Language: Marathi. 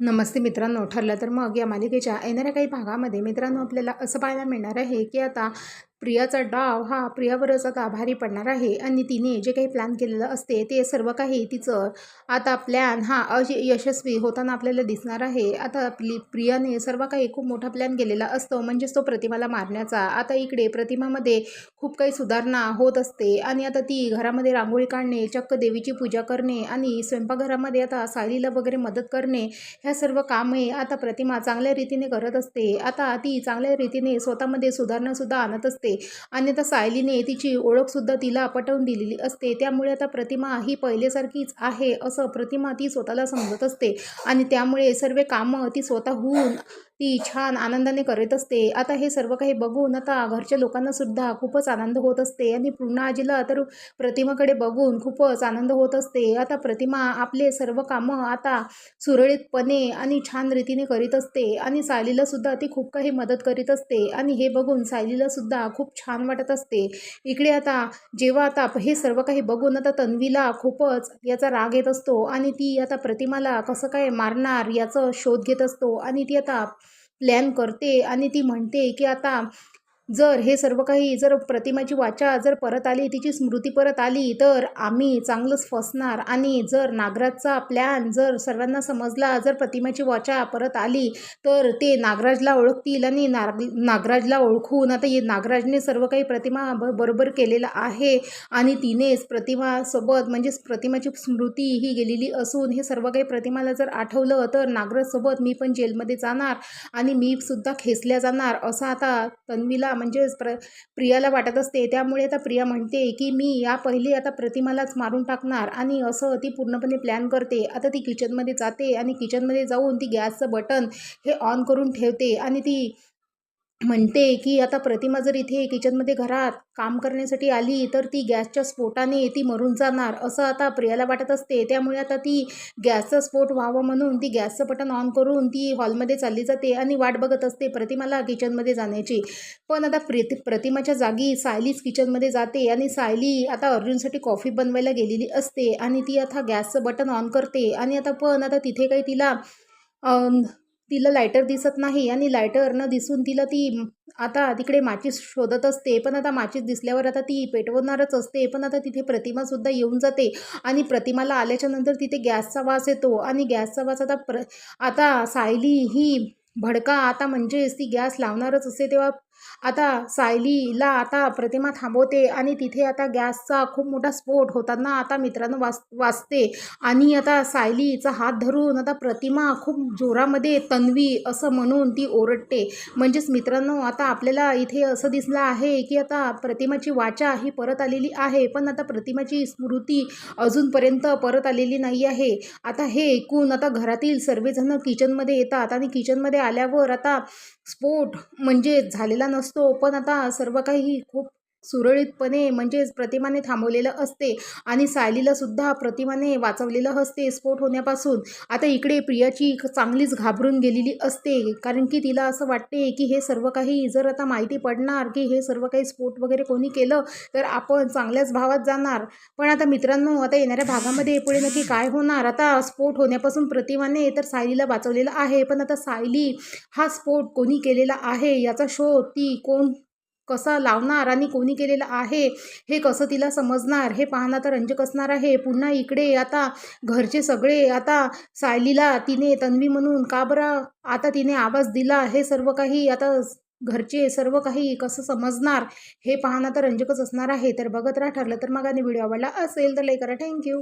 नमस्ते मित्रांनो ठरलं तर मग या मालिकेच्या येणाऱ्या काही भागामध्ये मित्रांनो आपल्याला असं पाहायला मिळणार आहे की आता प्रियाचा डाव हा प्रियावरच आता भारी पडणार आहे. आणि तिने जे काही प्लॅन केलेलं असते ते सर्व काही तिचं आता प्लॅन हा अश यशस्वी होताना आपल्याला दिसणार आहे. आता प्ली प्रियाने सर्व काही खूप मोठा प्लॅन केलेला असतो म्हणजेच तो प्रतिमाला मारण्याचा. आता इकडे प्रतिमामध्ये खूप काही सुधारणा होत असते आणि आता ती घरामध्ये रांगोळी काढणे चक्क देवीची पूजा करणे आणि स्वयंपाकघरामध्ये आता सायलीला वगैरे मदत करणे ह्या सर्व कामे आता प्रतिमा चांगल्या रीतीने करत असते. आता ती चांगल्या रीतीने स्वतःमध्ये सुधारणासुद्धा आणत असते. अन्यथा सायलीने तिची ओळखसुद्धा तिला पटवून दिलेली असते. त्यामुळे आता प्रतिमा ही पहिलेसारखीच आहे असं प्रतिमा ती स्वतःला समजत असते. आणि त्यामुळे सर्व कामं ती स्वतःहून ती छान आनंदाने करत असते. आता हे सर्व काही बघून आता घरच्या लोकांना सुद्धा खूपच आनंद होत असते आणि पूर्णा आजीला तर प्रतिमाकडे बघून खूपच आनंद होत असते. आता प्रतिमा आपले सर्व कामं आता सुरळीतपणे आणि छान रीतीने करीत असते आणि सायलीला सुद्धा ती खूप काही मदत करीत असते आणि हे बघून सायलीला सुद्धा खूप छान वाटत असते. इकडे आता जेव्हा आता हे सर्व काही बघून आता तन्वीला खूपच याचा राग येत असतो आणि ती आता प्रतिमाला कसं काय मारणार याचं शोध घेत असतो आणि ती आता प्लॅन करते आणि ती म्हणते की आता जर हे सर्व काही जर प्रतिमाची वाचा जर परत आली तिची स्मृती परत आली तर आम्ही चांगलंच फसणार. आणि जर नागराजचा प्लॅन जर सर्वांना समजला जर प्रतिमाची वाचा परत आली तर ते नागराजला ओळखतील आणि नाग नागराजला ओळखून आता ये नागराजने सर्व काही प्रतिमा ब बरोबर केलेलं आहे. आणि तिनेच प्रतिमासोबत म्हणजेच प्रतिमाची स्मृती ही गेलेली असून हे सर्व काही प्रतिमाला जर आठवलं तर नागराजसोबत मी पण जेलमध्ये जाणार आणि मी सुद्धा खेचल्या जाणार असं आता तन्वीला म्हणजेच प्र प्रियाला वाटत असते. त्यामुळे आता प्रिया म्हणते की मी या पहिली आता प्रतिमालाच मारून टाकणार आणि असं ती पूर्णपणे प्लॅन करते. आता ती किचनमध्ये जाते आणि किचनमध्ये जाऊन ती गॅसचं बटन हे ऑन करून ठेवते आणि ती म्हणते की आता प्रतिमा जर इथे किचनमध्ये घरात काम करण्यासाठी आली तर ती गॅसच्या स्फोटाने ती मरून जाणार असं आता प्रियाला वाटत असते. त्यामुळे आता ती गॅसचा स्फोट व्हावं म्हणून ती गॅसचं बटन ऑन करून ती हॉलमध्ये चालली जाते आणि वाट बघत असते प्रतिमाला किचनमध्ये जाण्याची. पण आता प्रि प्रतिमाच्या जागी सायलीच किचनमध्ये जाते आणि सायली आता अर्जुनसाठी कॉफी बनवायला गेलेली असते आणि ती आता गॅसचं बटन ऑन करते. आणि आता पण आता तिथे काही तिला तिला लायटर दिसत नाही आणि लायटर न दिसून तिला ती आता तिकडे माचीस शोधत असते पण आता माचीस दिसल्यावर आता ती पेटवणारच असते पण आता तिथे प्रतिमासुद्धा येऊन जाते आणि प्रतिमाला आल्याच्यानंतर तिथे गॅसचा वास येतो आणि गॅसचा वास आता प्र आता सायली ही भडका आता म्हणजेच ती गॅस लावणारच असते तेव्हा आता सायलीला आता प्रतिमा थांबवते आणि तिथे आता गॅसचा खूप मोठा स्फोट होताना आता मित्रांनो वाच वाचते. आणि आता सायलीचा हात धरून आता प्रतिमा खूप जोरामध्ये तन्वी असं म्हणून ती ओरडते. म्हणजेच मित्रांनो आता आपल्याला इथे असं दिसलं आहे की आता प्रतिमाची वाचा ही परत आलेली आहे पण आता प्रतिमाची स्मृती अजूनपर्यंत परत आलेली नाही आहे. आता हे ऐकून आता घरातील सर्वजण किचनमध्ये येतात आणि किचनमध्ये आल्यावर आता स्फोट म्हणजे झालेला नसतो पण आता सर्व काही खूप सुरळीतपणे म्हणजेच प्रतिमाने थांबवलेलं असते आणि सायलीला सुद्धा प्रतिमाने वाचवलेलं असते स्फोट होण्यापासून. आता इकडे प्रियाची चांगलीच घाबरून गेलेली असते कारण की तिला असं वाटते की हे सर्व काही जर आता माहिती पडणार की हे सर्व काही स्फोट वगैरे कोणी केलं तर आपण चांगल्याच भावात जाणार. पण आता मित्रांनो आता येणाऱ्या भागामध्ये पुढे नक्की काय होणार? आता स्फोट होण्यापासून प्रतिमाने तर सायलीला वाचवलेलं आहे पण आता सायली हा स्फोट कोणी केलेला आहे? याचा शोध ती कोण कसा लावणार आणि कोणी केलेलं आहे? हे कसं तिला समजणार? हे पाहणं तर रंजक असणार आहे. पुन्हा इकडे आता घरचे सगळे आता सायलीला तिने तन्वी म्हणून का बरं आता तिने आवाज दिला? हे सर्व काही आता घरचे सर्व काही कसं समजणार? हे पाहणं तर रंजकच असणार आहे. तर बघत राहा ठरलं तर मग आणि व्हिडिओ आवडला असेल तर लाईक करा. थँक्यू